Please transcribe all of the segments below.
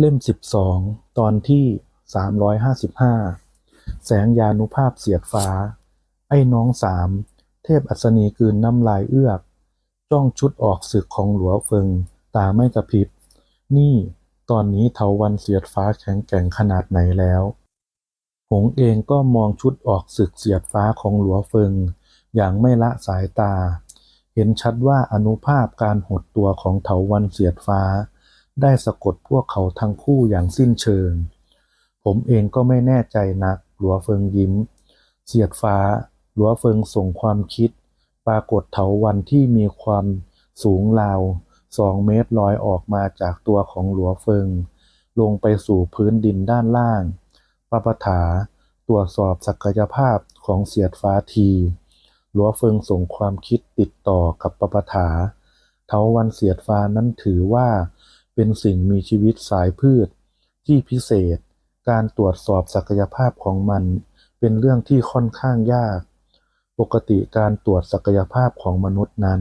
เล่มสิบสองตอนที่สามร้อยห้าสิบห้าแสงยานุภาพเสียดฟ้า ไอ้น้องสาม เทพอัศนีกืนน้ำลายเอื้อก จ้องชุดออกศึกของหลัวเฟิง ตาไม่กระพริบ นี่ตอนนี้เถาวันเสียดฟ้าแข็งแกร่งขนาดไหนแล้ว หงเองก็มองชุดออกศึกเสียดฟ้าของหลัวเฟิง อย่างไม่ละสายตา เห็นชัดว่าอนุภาพการหดตัวของเถาวันเสียดฟ้า ได้สะกดพวกเขาทั้งคู่อย่างสิ้นเชิง ผมเองก็ไม่แน่ใจนัก หลัวเฟิงยิ้ม เสียดฟ้า หลัวเฟิงส่งความคิด ปรากฏเถาวันที่มีความสูงราวสองเมตรลอยออกมาจากตัวของหลัวเฟิง ลงไปสู่พื้นดินด้านล่างปปถาตรวจสอบศักยภาพของเสียดฟ้าทีหลัวเฟิงส่งความคิดติดต่อกับปปถาเถาวันเสียดฟ้านั้นถือว่า เป็นสิ่งมีชีวิตสายพืชที่พิเศษ การตรวจสอบศักยภาพของมัน เป็นเรื่องที่ค่อนข้างยาก ปกติการตรวจศักยภาพของมนุษย์นั้น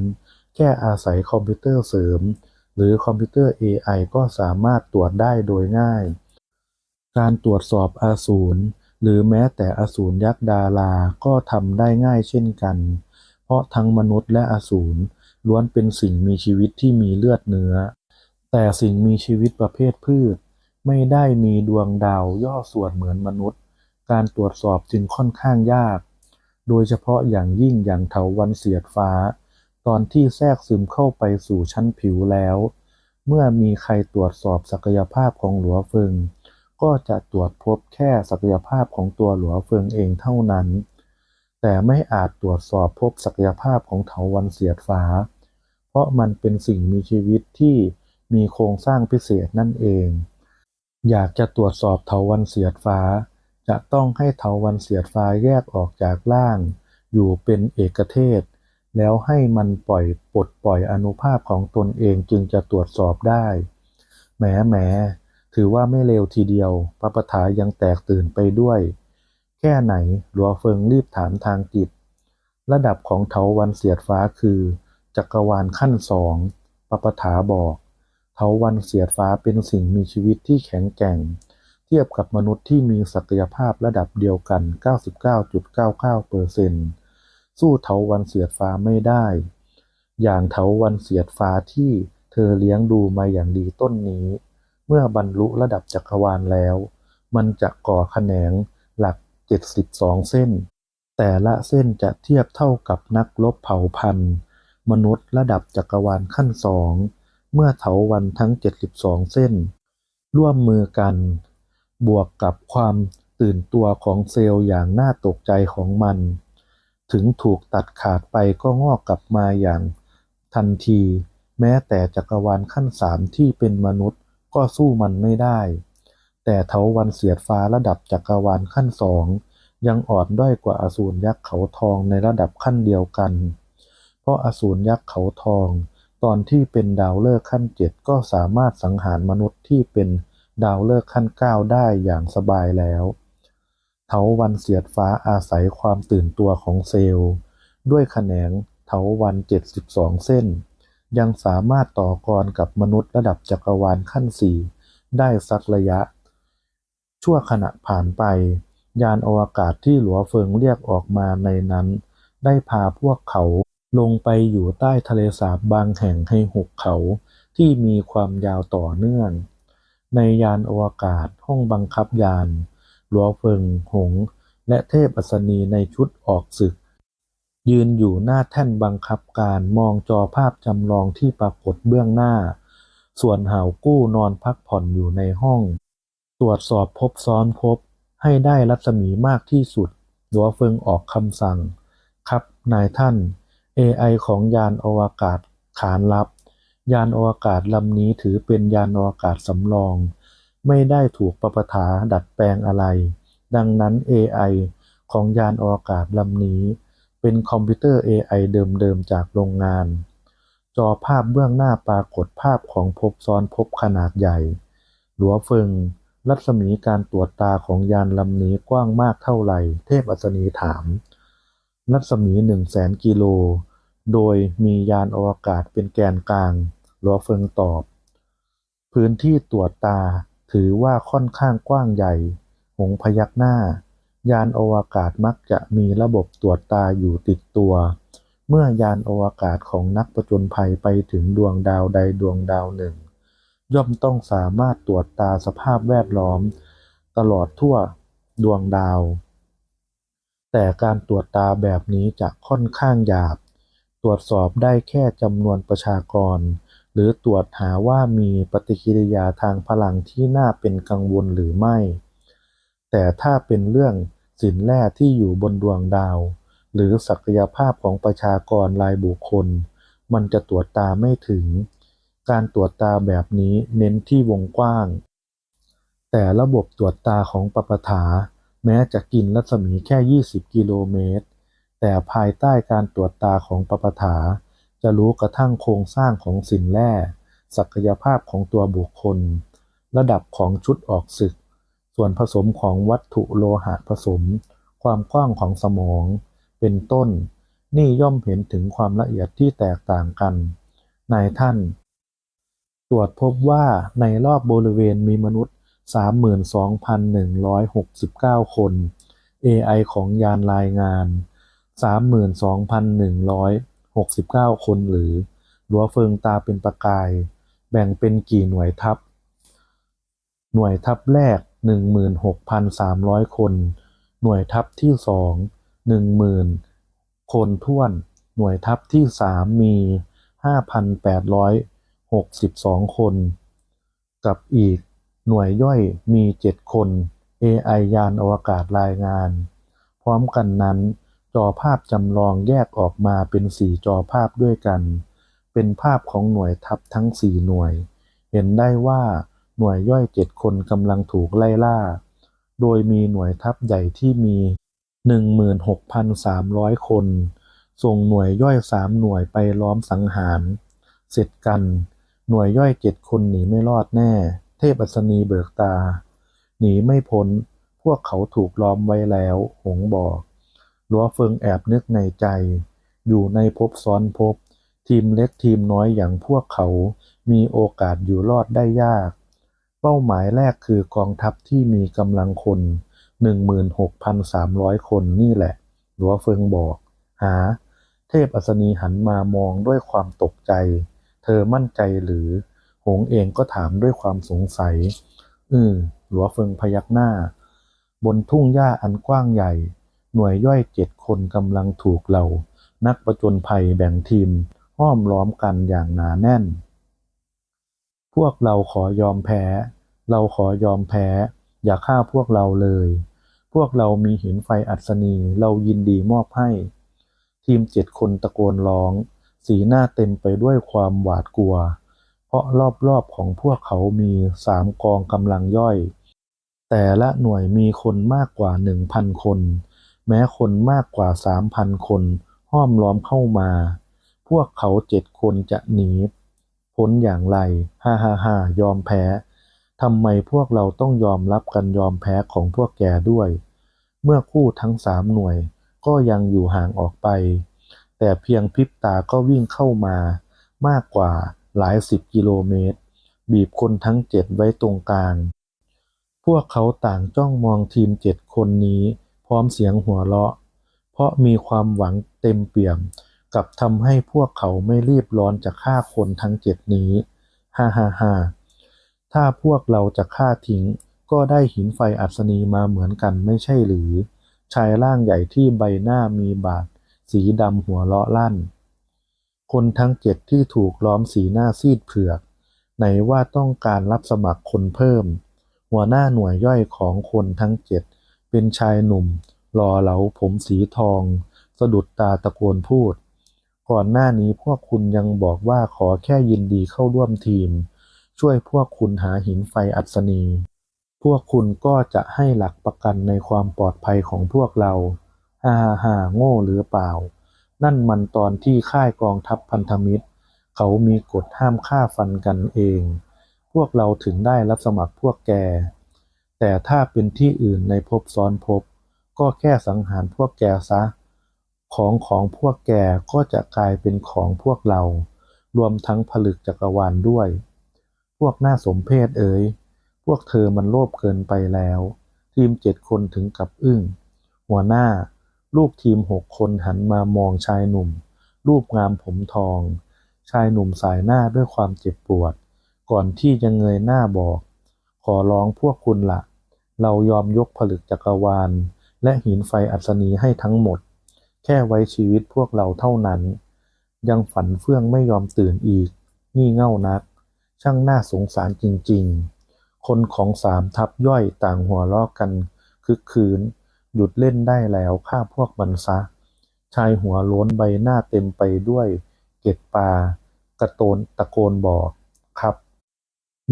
แค่อาศัยคอมพิวเตอร์เสริม หรือคอมพิวเตอร์ AI ก็สามารถตรวจได้โดยง่าย การตรวจสอบอสูรหรือแม้แต่อสูรยักษ์ดาราก็ทำได้ง่ายเช่นกัน เพราะทั้งมนุษย์และอสูรล้วนเป็นสิ่งมีชีวิตที่มีเลือดเนื้อ แต่สิ่งมีชีวิตประเภทพืช ไม่ได้มีดวงดาวย่อส่วนเหมือนมนุษย์ การตรวจสอบจึงค่อนข้างยาก โดยเฉพาะอย่างยิ่งอย่างเถาวันเสียดฟ้า ตอนที่แทรกซึมเข้าไปสู่ชั้นผิวแล้ว เมื่อมีใครตรวจสอบศักยภาพของหลัวเฟิงก็จะตรวจพบแค่ศักยภาพของตัวหลัวเฟิงเองเท่านั้น แต่ไม่อาจตรวจสอบพบศักยภาพของเถาวันเสียดฟ้า เพราะมันเป็นสิ่งมีชีวิตที่ มีโครงสร้างพิเศษนั่นเอง อยากจะตรวจสอบเถาวันเสียดฟ้า จะต้องให้เถาวันเสียดฟ้าแยกออกจากร่าง อยู่เป็นเอกเทศ แล้วให้มันปล่อยปลดปล่อยอนุภาพของตนเองจึงจะตรวจสอบได้ แหมแหมถือว่าไม่เลวทีเดียว พระประถายังแตกตื่นไปด้วย แค่ไหนหลัวเฟิงรีบถามทางจิต ระดับของเถาวันเสียดฟ้าคือ จักรวาลขั้นสองปปถาบอก เถาวันเสียดฟ้าเป็นสิ่งมีชีวิตที่แข็งแกร่ง เทียบกับมนุษย์ที่มีศักยภาพระดับเดียวกัน 99.99%เปอร์เซ็นต์สู้เถาวันเสียดฟ้าไม่ได้ อย่างเถาวันเสียดฟ้าที่เธอเลี้ยงดูมาอย่างดีต้นนี้ เมื่อบรรลุระดับจักรวาลแล้ว มันจะก่อแขนงหลัก 72 เส้น แต่ละเส้นจะเทียบเท่ากับนักรบเผ่าพันธุ์ มนุษย์ระดับจักรวาลขั้นสอง เมื่อเถาวันทั้ง 72 เส้น ร่วมมือกัน บวกกับความตื่นตัวของเซลล์อย่างน่าตกใจของมัน ถึงถูกตัดขาดไปก็งอกกลับมาอย่างทันที แม้แต่จักรวาลขั้นสามที่เป็นมนุษย์ก็สู้มันไม่ได้ แต่เถาวันเสียดฟ้าระดับจักรวาลขั้นสองยังอ่อนด้อยกว่าอสูรยักษ์เขาทองในระดับขั้นเดียวกัน เพราะอสูรยักษ์เขาทอง ตอนที่เป็นดาวฤกษ์ขั้นเจ็ดก็สามารถสังหารมนุษย์ที่เป็นดาวฤกษ์ขั้นเก้าได้อย่างสบายแล้ว เถาวันเสียดฟ้าอาศัยความตื่นตัวของเซลล์ ด้วยแขนงเถาวัน 72 เส้น ยังสามารถต่อกรกับมนุษย์ระดับจักรวาลขั้นสี่ได้สักระยะ ชั่วขณะผ่านไป ยานอวกาศที่หลัวเฟิงเรียกออกมาในนั้น ได้พาพวกเขา ลงไปอยู่ใต้ทะเลสาบบางแห่งให้หุบเขาที่มีความยาวต่อเนื่อง ในยานอวกาศห้องบังคับยานหลัวเฟิงหง และเทพอัศนีในชุดออกศึก ยืนอยู่หน้าแท่นบังคับการมองจอภาพจำลองที่ปรากฏเบื้องหน้า ส่วนหาวกู้นอนพักผ่อนอยู่ในห้อง ตรวจสอบพบซ้อนพบให้ได้รัศมีมากที่สุดหลัวเฟิงออกคำสั่ง ครับนายท่าน AI ของยานอวกาศขานรับ ยานอวกาศลำนี้ถือเป็นยานอวกาศสำรอง ไม่ได้ถูกประปถาดัดแปลงอะไร ดังนั้น AI ของยานอวกาศลำนี้ เป็นคอมพิวเตอร์ AI เดิมๆ จากโรงงาน จอภาพเบื้องหน้าปรากฏภาพของภพซ้อนภพขนาดใหญ่ หลัวเฟิง รัศมีการตรวจตาของยานลำนี้กว้างมากเท่าไหร่ เทพอัศนีถาม รัศมีหนึ่งแสนกิโล โดยมียานอวกาศเป็นแกนกลางหลัวเฟิงตอบ พื้นที่ตรวจตาถือว่าค่อนข้างกว้างใหญ่ หงพยักหน้า ยานอวกาศมักจะมีระบบตรวจตาอยู่ติดตัว เมื่อยานอวกาศของนักประจนภัยไปถึงดวงดาวใดดวงดาวหนึ่ง ย่อมต้องสามารถตรวจตาสภาพแวดล้อม ตลอดทั่วดวงดาว แต่การตรวจตาแบบนี้จะค่อนข้างหยาบ ตรวจสอบได้แค่จำนวนประชากร หรือตรวจหาว่ามีปฏิกิริยาทางพลังที่น่าเป็นกังวลหรือไม่ แต่ถ้าเป็นเรื่องสินแร่ที่อยู่บนดวงดาว หรือศักยภาพของประชากรรายบุคคล มันจะตรวจตาไม่ถึง การตรวจตาแบบนี้เน้นที่วงกว้าง แต่ระบบตรวจตาของปปถา แม้จะกินรัศมีแค่ 20 กิโลเมตร แต่ภายใต้การตรวจตาของปปถา จะรู้กระทั่งโครงสร้างของสินแร่ ศักยภาพของตัวบุคคล ระดับของชุดออกศึก ส่วนผสมของวัตถุโลหะผสม ความกว้างของสมอง เป็นต้น นี่ย่อมเห็นถึงความละเอียดที่แตกต่างกันนายท่าน ตรวจพบว่าในรอบบริเวณมีมนุษย์ 32,169 คน AI ของยานรายงาน 32,169 คนหรือหลัวเฟิงตาเป็นประกาย แบ่งเป็นกี่หน่วยทัพ หน่วยทัพแรก 16,300 คน หน่วยทัพที่สอง10,000 คนท้วน หน่วยทัพที่สามมี 5,862 คน กับอีก หน่วยย่อยมี 7 คน AI ยานอวกาศรายงาน พร้อมกันนั้น จอภาพจำลองแยกออกมาเป็น 4 จอภาพด้วยกัน เป็นภาพของหน่วยทัพทั้ง 4 หน่วย เห็นได้ว่าหน่วยย่อย 7 คนกำลังถูกไล่ล่า โดยมีหน่วยทัพใหญ่ที่มี 16,300 คน ส่งหน่วยย่อย 3 หน่วยไปล้อมสังหาร เสร็จกัน หน่วยย่อย 7 คนหนีไม่รอดแน่ พอัศนีเบิกตา หนีไม่พ้น พวกเขาถูกล้อมไว้แล้ว หงบอกลัวเฟิงแอบนึกในใจ อยู่ในภพซ้อนภพ ทีมเล็กทีมน้อยอย่างพวกเขา มีโอกาสอยู่รอดได้ยาก เป้าหมายแรกคือกองทัพที่มีกำลังคน 16,300 คนนี่แหละหลัวเฟิงบอก หา เทพอัศนีหันมามองด้วยความตกใจ เธอมั่นใจหรือ หงเองก็ถามด้วยความสงสัย อืมหลัวเฟิงพยักหน้า บนทุ่งหญ้าอันกว้างใหญ่ หน่วยย่อยเจ็ดคนกำลังถูกเหล่า นักประจนภัยแบ่งทีมห้อมล้อมกันอย่างหนาแน่น พวกเราขอยอมแพ้ เราขอยอมแพ้ อย่าฆ่าพวกเราเลย พวกเรามีหินไฟอัศนี เรายินดีมอบให้ ทีมเจ็ดคนตะโกนร้อง สีหน้าเต็มไปด้วยความหวาดกลัว ราะรอบๆของพวกเขามีสามกองกำลังย่อย แต่ละหน่วยมีคนมากกว่าหนึ่งพันคน แม้คนมากกว่าสามพันคนห้อมล้อมเข้ามา พวกเขาเจ็ดคนจะหนีพ้นอย่างไร ฮ่าฮ่าฮ่ายอมแพ้ทำไมพวกเราต้องยอมรับกันยอมแพ้ของพวกแกด้วย เมื่อคู่ทั้งสามหน่วยก็ยังอยู่ห่างออกไป แต่เพียงพริบตาก็วิ่งเข้ามามากกว่า หลายสิบกิโลเมตร บีบคนทั้งเจ็ดไว้ตรงกลาง พวกเขาต่างจ้องมองทีมเจ็ดคนนี้ พร้อมเสียงหัวเราะ เพราะมีความหวังเต็มเปี่ยม กับทำให้พวกเขาไม่รีบร้อนจะฆ่าคนทั้งเจ็ดนี้ ฮ่าฮ่าฮ่าถ้าพวกเราจะฆ่าทิ้ง ก็ได้หินไฟอัศนีมาเหมือนกันไม่ใช่หรือ ชายร่างใหญ่ที่ใบหน้ามีบาดสีดำหัวเราะลั่น คนทั้งเจ็ดที่ถูกล้อมสีหน้าซีดเผือก ไหนว่าต้องการรับสมัครคนเพิ่ม หัวหน้าหน่วยย่อยของคนทั้งเจ็ดเป็นชายหนุ่มหล่อเหลาผมสีทอง สะดุดตาตะโกนพูด ก่อนหน้านี้พวกคุณยังบอกว่าขอแค่ยินดีเข้าร่วมทีม ช่วยพวกคุณหาหินไฟอัศนี พวกคุณก็จะให้หลักประกันในความปลอดภัยของพวกเราฮ่าฮ่าฮ่าโง่หรือเปล่า นั่นมันตอนที่ค่ายกองทัพพันธมิตร เขามีกฎห้ามฆ่าฟันกันเอง พวกเราถึงได้รับสมัครพวกแก แต่ถ้าเป็นที่อื่นในภพซ้อนภพก็แค่สังหารพวกแกซะ ของของพวกแกก็จะกลายเป็นของพวกเรา รวมทั้งผลึกจักรวาลด้วย พวกหน้าสมเพศเอ๋ย พวกเธอมันโลภเกินไปแล้ว ทีมเจ็ดคนถึงกับอึ้ง หัวหน้า ลูกทีมหกคนหันมามองชายหนุ่ม รูปงามผมทอง ชายหนุ่มสายหน้าด้วยความเจ็บปวด ก่อนที่จะเงยหน้าบอก ขอร้องพวกคุณละเรายอมยกผลึกจักรวาล และหินไฟอัศนีให้ทั้งหมด แค่ไว้ชีวิตพวกเราเท่านั้น ยังฝันเฟื่องไม่ยอมตื่นอีก งี่เง่านัก ช่างน่าสงสารจริง ๆ คนของสามทัพย่อยต่างหัวเราะกันคึกคืน หยุดเล่นได้แล้ว ฆ่าพวกมันซะ ชายหัวโล้นใบหน้าเต็มไปด้วยเกล็ดปลากระโตนตะโกนบอกครับ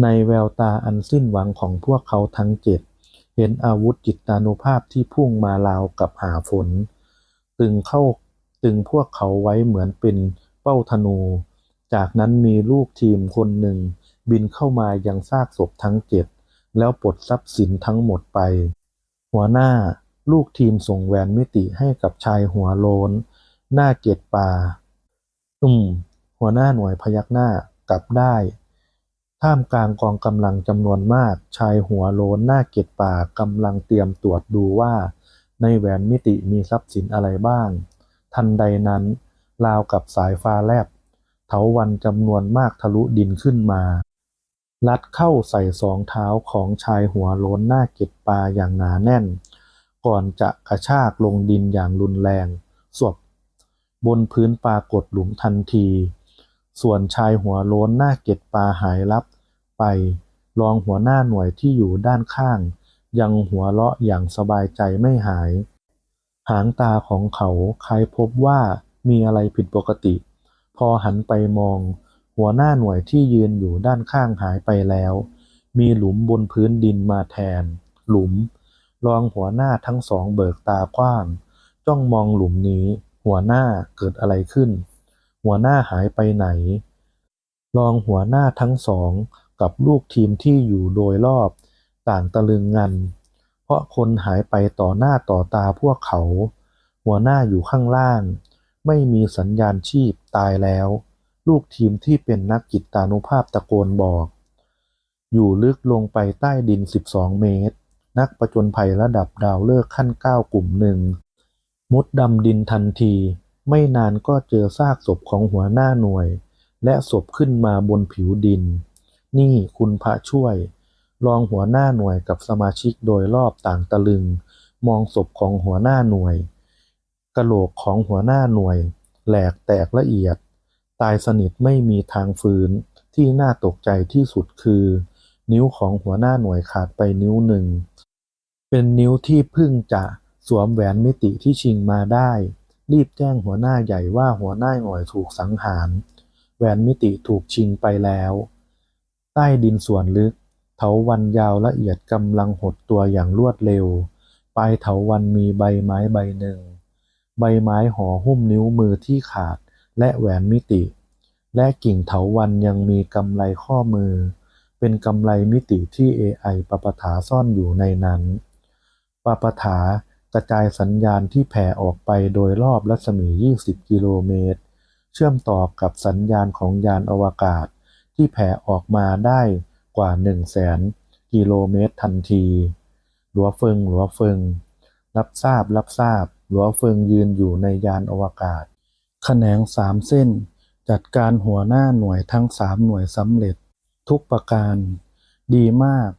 ในแววตาอันสิ้นหวังของพวกเขาทั้งเจ็ด เห็นอาวุธจิตตานุภาพที่พุ่งมาราวกับหาฝน ตึงเข้าตึงพวกเขาไว้เหมือนเป็นเป้าธนู จากนั้นมีลูกทีมคนหนึ่ง บินเข้ามายังซากศพทั้งเจ็ด แล้วปลดทรัพย์สินทั้งหมดไป หัวหน้า ลูกทีมส่งแหวนมิติให้กับชายหัวโลน หน้าเกียดปาอืม หัวหน้าหน่วยพยักหน้ากลับได้ ท่ามกลางกองกำลังจำนวนมาก ชายหัวโลนหน้าเกียดป่ากำลังเตรียมตรวจดูว่า ในแหวนมิติมีทรัพย์สินอะไรบ้าง ทันใดนั้น ราวกับสายฟ้าแลบ เถาวันจำนวนมากทะลุดินขึ้นมาลัดเข้าใส่สองเท้าของชายหัวโล้นหน้าเกล็ดปลาอย่างหนาแน่น ก่อนจะกระชากลงดินอย่างรุนแรงสวบบนพื้นปรากฏหลุมทันที ส่วนชายหัวโล้นหน้าเก็ดปลาหายลับไป รองหัวหน้าหน่วยที่อยู่ด้านข้าง ยังหัวเราะอย่างสบายใจไม่หาย หางตาของเขาใครพบว่ามีอะไรผิดปกติ พอหันไปมอง หัวหน้าหน่วยที่ยืนอยู่ด้านข้างหายไปแล้ว มีหลุมบนพื้นดินมาแทน หลุม รองหัวหน้าทั้งสองเบิกตากว้าง จ้องมองหลุมนี้ หัวหน้าเกิดอะไรขึ้น หัวหน้าหายไปไหน รองหัวหน้าทั้งสองกับลูกทีมที่อยู่โดยรอบ ต่างตะลึงงัน เพราะคนหายไปต่อหน้าต่อตาพวกเขา หัวหน้าอยู่ข้างล่าง ไม่มีสัญญาณชีพตายแล้ว ลูกทีมที่เป็นนักจิตานุภาพตะโกนบอก อยู่ลึกลงไปใต้ดิน 12 เมตร นักประจนภัยระดับดาวเลิกขั้นเก้ากลุ่มหนึ่ง มุดดำดินทันที ไม่นานก็เจอซากศพของหัวหน้าหน่วย และศพขึ้นมาบนผิวดิน นี่คุณพระช่วย รองหัวหน้าหน่วยกับสมาชิกโดยรอบต่างตะลึง มองศพของหัวหน้าหน่วย กระโหลกของหัวหน้าหน่วย แหลกแตกละเอียด ตายสนิทไม่มีทางฟื้นที่น่าตกใจที่สุดคือ นิ้วของหัวหน้าหน่วยขาดไปนิ้วหนึ่ง เป็นนิ้วที่เพิ่งจะสวมแหวนมิติที่ชิงมาได้ รีบแจ้งหัวหน้าใหญ่ว่าหัวหน้าหน่วยถูกสังหาร แหวนมิติถูกชิงไปแล้ว ใต้ดินส่วนลึก เถาวันยาวละเอียดกำลังหดตัวอย่างรวดเร็ว ปลายเถาวันมีใบไม้ใบหนึ่ง ใบไม้ห่อหุ้มนิ้วมือที่ขาดและแหวนมิติ และกิ่งเถาวันยังมีกำไลข้อมือ เป็นกำไลมิติที่ AI ปปถาซ่อนอยู่ในนั้น ปปถากระจายสัญญาณที่แผ่ออกไปโดยรอบรัศมี 20 กิโลเมตร เชื่อมต่อกับสัญญาณของยานอวกาศ ที่แผ่ออกมาได้กว่า 1 0 0 0 0แสนกิโลเมตรทันที หลัวเฟิงหลัวเฟิง รับทราบรับทราบ หลัวเฟิงยืนอยู่ในยานอวกาศ แขนงสามเส้น จัดการหัวหน้าหน่วยทั้งสามหน่วยสำเร็จ ทุกประการ ดีมาก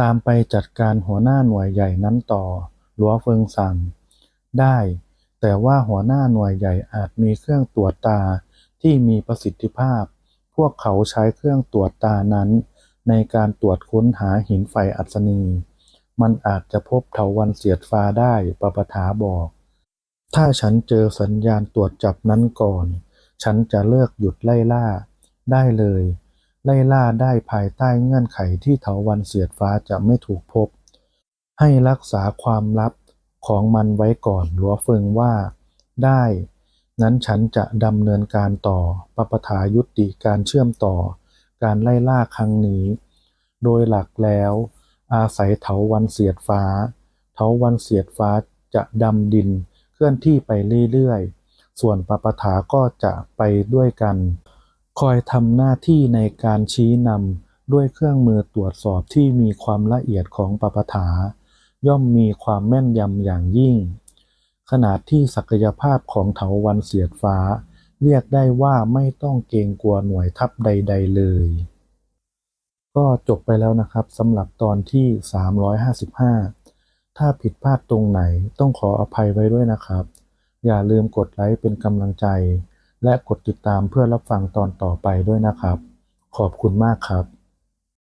ตามไปจัดการหัวหน้าหน่วยใหญ่นั้นต่อ หลัวเฟิงสั่ง ได้ แต่ว่าหัวหน้าหน่วยใหญ่อาจมีเครื่องตรวจตาที่มีประสิทธิภาพ พวกเขาใช้เครื่องตรวจตานั้น ในการตรวจค้นหาหินไฟอัศนี มันอาจจะพบเถาวันเสียดฟ้าได้ปปถาบอก ถ้าฉันเจอสัญญาณตรวจจับนั้นก่อน ฉันจะเลิกหยุดไล่ล่า ได้เลย ไล่ล่าได้ภายใต้เงื่อนไขที่เถาวันเสียดฟ้าจะไม่ถูกพบ ให้รักษาความลับของมันไว้ก่อนหลัวเฟิงว่า ได้ นั้นฉันจะดำเนินการต่อปปทายุติการเชื่อมต่อ การไล่ล่าครั้งนี้ โดยหลักแล้ว อาศัยเถาวันเสียดฟ้า เถาวันเสียดฟ้าจะดำดินเคลื่อนที่ไปเรื่อยๆ ส่วนปปถาก็จะไปด้วยกัน คอยทำหน้าที่ในการชี้นำด้วยเครื่องมือตรวจสอบที่มีความละเอียดของปปถาย่อมมีความแม่นยำอย่างยิ่ง ขนาดที่ศักยภาพของเถาวันเสียดฟ้า เรียกได้ว่าไม่ต้องเกรงกลัวหน่วยทัพใด ๆ เลย ก็จบไปแล้วนะครับสำหรับตอนที่ 355 ถ้าผิดพลาดตรงไหนต้องขออภัยไว้ด้วยนะครับ อย่าลืมกดไลค์เป็นกำลังใจ และกดติดตามเพื่อรับฟังตอนต่อไปด้วยนะครับ ขอบคุณมากครับ